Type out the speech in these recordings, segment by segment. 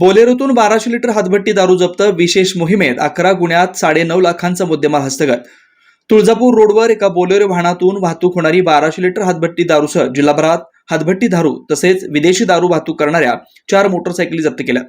बोलेरोतून बाराशे लिटर हातभट्टी दारू जप्त विशेष मोहिमेत अकरा गुन्ह्यात साडेनऊ लाखांचा मुद्देमाल हस्तगत. तुळजापूर रोडवर एका बोलेरो वाहनातून वाहतूक होणारी बाराशे लिटर हातभट्टी दारूसह जिल्हाभरात हातभट्टी दारू तसेच विदेशी दारू वाहतूक करणाऱ्या चार मोटरसायकली जप्त केल्या.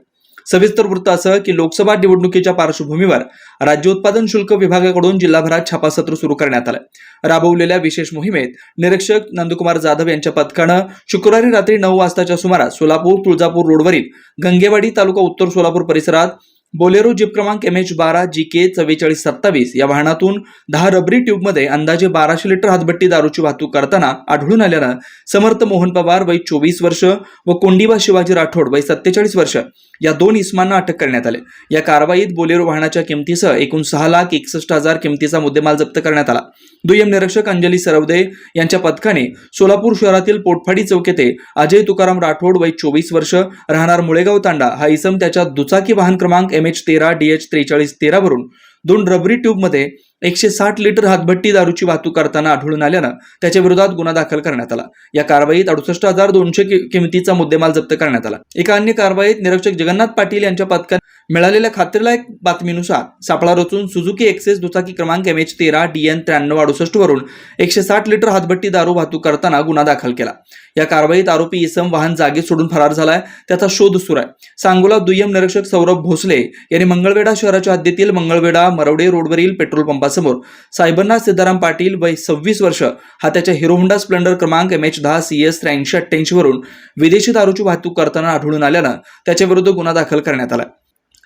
सविस्तर वृत्त असं की लोकसभा निवडणुकीच्या पार्श्वभूमीवर राज्य उत्पादन शुल्क विभागाकडून जिल्हाभरात छापासत्र सुरू करण्यात आलं राबवलेल्या विशेष मोहिमेत निरीक्षक नंदकुमार जाधव यांच्या पथकानं शुक्रवारी रात्री नऊ वाजताच्या सुमारास सोलापूर तुळजापूर रोडवरील गंगेवाडी तालुका उत्तर सोलापूर परिसरात बोलेरो जीप क्रमांक एम एच बारा जी के चव्वेचाळीस सत्तावीस या वाहनातून दहा रबरी ट्यूबमध्ये अंदाजे बाराशे लिटर हातभट्टी दारूची वाहतूक करताना आढळून आल्यानं समर्थ मोहन पवार वय चोवीस वर्ष व कोंडीबा शिवाजी राठोड वय सत्तेचाळीस वर्ष या दोन इस्मांना अटक करण्यात आले. या कारवाईत बोलेरो वाहनाच्या किमतीसह एकूण सहा लाख एकसष्ट हजार किमतीचा मुद्देमाल जप्त करण्यात आला. दुय्यम निरीक्षक अंजली सरवदे यांच्या पथकाने सोलापूर शहरातील पोटफाडी चौक येथे अजय तुकाराम राठोड वय चोवीस वर्ष राहणार मुळेगाव तांडा हा इसम त्याच्या दुचाकी वाहन क्रमांक एम एच तेरा डी एच त्रेचाळीस तेरावरून दोन रबरी ट्यूबमध्ये एकशे साठ लिटर हातभट्टी दारूची वाहतूक करताना आढळून आल्यानं त्याच्या विरोधात गुन्हा दाखल करण्यात आला. या कारवाईत अडुसष्ट हजार दोनशे किमतीचा मुद्देमाल जप्त करण्यात आला. एका अन्य कारवाईत निरीक्षक जगन्नाथ पाटील यांच्या पथकात मिळालेल्या खात्रीलायक बातमीनुसार सापळा रचून सुझुकी एक्सेस दुचाकी क्रमांक एम एच तेरा डी एन त्र्याण्णव अडुसष्ट वरून एकशे साठ लिटर हातभट्टी दारू वाहतूक करताना गुन्हा दाखल केला. या कारवाईत आरोपी इसम वाहन जागेत सोडून फरार झालाय त्याचा शोध सुरू आहे. सांगोला दुय्यम निरीक्षक सौरभ भोसले यांनी मंगळवेढा शहराच्या हद्दीतील मंगळवेढा मरवडे रोडवरील पेट्रोल पंपासमोर सायबरनाथ सिद्धाराम पाटील वय सव्वीस वर्ष हा त्याच्या हिरोहोंडा स्प्लेंडर क्रमांक एम एच दहा सी एस त्र्याऐंशी अठ्ठ्याऐंशी वरून विदेशी दारूची वाहतूक करताना आढळून आल्यानं त्याच्या विरुद्ध गुन्हा दाखल करण्यात आला.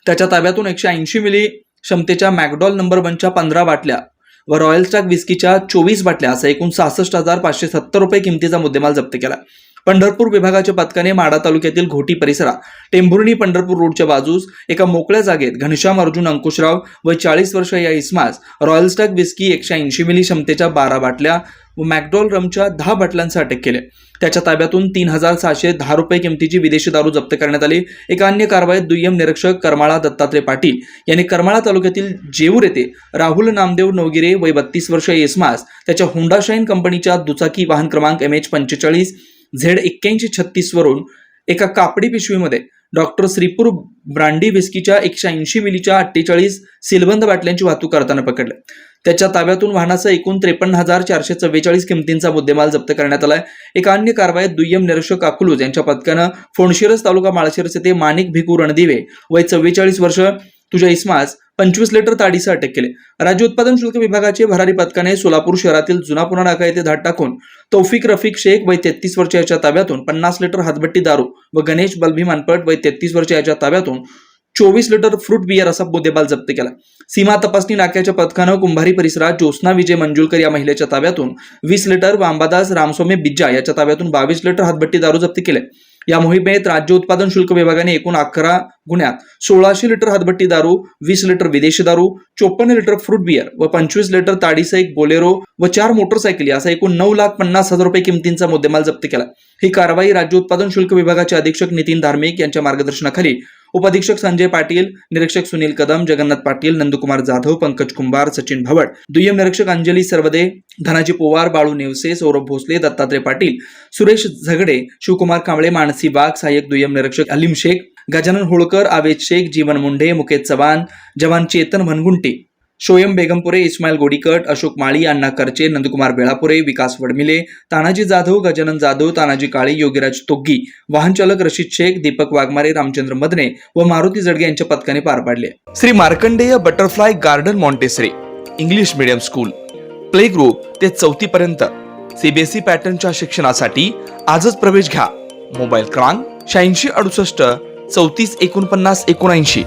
त्याच्या ताब्यातून एकशे ऐंशी मिली क्षमतेच्या मॅकडॉल नंबर वनच्या पंधरा बाटल्या व रॉयल स्टाक विस्कीच्या चोवीस बाटल्या असा एकूण सहासष्ट हजार पाचशे सत्तर रुपये किमतीचा मुद्देमाल जप्त केला. पंढरपूर विभागाच्या पथकाने माडा तालुक्यातील घोटी परिसरात टेंभुर्णी पंढरपूर रोडच्या बाजूस एका मोकळ्या जागेत घनश्याम अर्जुन अंकुशराव व चाळीस वर्ष या इस्मास रॉयल स्टॅक विस्की एकशे ऐंशी मिली क्षमतेच्या बारा बाटल्या व मॅकडॉल रमच्या दहा बाटल्यांचा अटक केले. त्याच्या ताब्यातून तीन हजार सहाशे दहा रुपये किमतीची विदेशी दारू जप्त करण्यात आली. एका अन्य कारवाईत दुय्यम निरीक्षक करमाळा दत्तात्रय पाटील यांनी करमाळा तालुक्यातील जेऊर येथे राहुल नामदेव नवगिरे वय बत्तीस वर्ष येसमास त्याच्या हुंडा शाईन कंपनीच्या दुचाकी वाहन क्रमांक एम एच पंचेचाळीस झेड एक्क्याऐंशी छत्तीस वरून एका कापडी पिशवीमध्ये डॉक्टर श्रीपूर ब्रांडी व्हिस्कीच्या एकशे ऐंशी मिलीच्या अठ्ठेचाळीस सिलबंद बाटल्यांची वाहतूक करताना पकडले. त्याच्या ताब्यातून वाहनाचा एकूण त्रेपन्न हजार चारशे चव्वेचाळीस किमतींचा मुद्देमाल जप्त करण्यात आलाय. एका अन्य कारवाईत दुय्यम निरीक्षक अकलूज यांच्या पथकानं फोणशिरस तालुका माळशिरस येथे माणिक भिकू रणदिवे वय चव्वेचाळीस वर्ष तुझ्या इस्मास पंचवीस लिटर ताडीसह अटक केले. राज्य उत्पादन शुल्क विभागाचे भरारी पथकाने सोलापूर शहरातील जुना पुणा नाका येथे धाड टाकून तौफिक रफिक शेख वय तेहतीस वर्ष याच्या ताब्यातून पन्नास लिटर हातभट्टी दारू व गणेश बल्बी मानपट वय तेहतीस वर्ष याच्या ताब्यातून चोवीस लिटर फ्रूट बियर असा मुद्देमाल जप्त केला. सीमा तपासणी नाक्याच्या पथकानं कुंभारी परिसरात ज्योत्स्ना विजय मंजुलकर या महिलेच्या ताब्यातून वीस लिटर वांबादास रामस्वामी बिज्जा याच्या ताब्यातून बावीस लिटर हातभट्टी दारू जप्त केले. या मोहिमेत राज्य उत्पादन शुल्क विभागाने एकूण अकरा गुन्ह्यात सोळाशे लिटर हातभट्टी दारू वीस लिटर विदेशी दारू चोपन्न लिटर फ्रूट बियर व पंचवीस लिटर ताडीसह एक बोलेरो व चार मोटरसायकली असा एकूण नऊ लाख पन्नास हजार रुपये किमतींचा मुद्देमाल जप्त केला. ही कारवाई राज्य उत्पादन शुल्क विभागाचे अधीक्षक नितीन धार्मिक यांच्या मार्गदर्शनाखाली उपाधीक्षक संजय पाटील निरीक्षक सुनील कदम जगन्नाथ पाटील नंदकुमार जाधव पंकज कुंभार सचिन भवड दुय्यम निरीक्षक अंजली सर्वदे धनाजी पोवार बाळू नेवसे सौरभ भोसले दत्तात्रय पाटील सुरेश झगडे शिवकुमार कांबळे मानसी वाघ सहाय्यक दुय्यम निरीक्षक अलीम शेख गजानन होळकर आवेद शेख जीवन मुंढे मुकेश चव्हाण जवान चेतन भनगुंटे शोयम बेगमपुरे इस्माईल गोडीकट अशोक माळी अण्णा करचे नंदकुमार बेळापुरे विकास वडमिले तानाजी जाधव गजानन जाधव तानाजी काळे योगीराज तोग्गी वाहनचालक रशीद शेख दीपक वाघमारे रामचंद्र मदने व मारुती जडगे यांच्या पथकाने पार पाडले. Shri Markandeya butterfly garden Montessori English medium school. Play group ते चौथी पर्यंत. सीबीएसई पॅटर्नच्या शिक्षणासाठी आजच प्रवेश घ्या. मोबाईल क्रमांक शहाऐंशी अडुसष्ट चौतीस एकोणपन्नास एकोणऐंशी.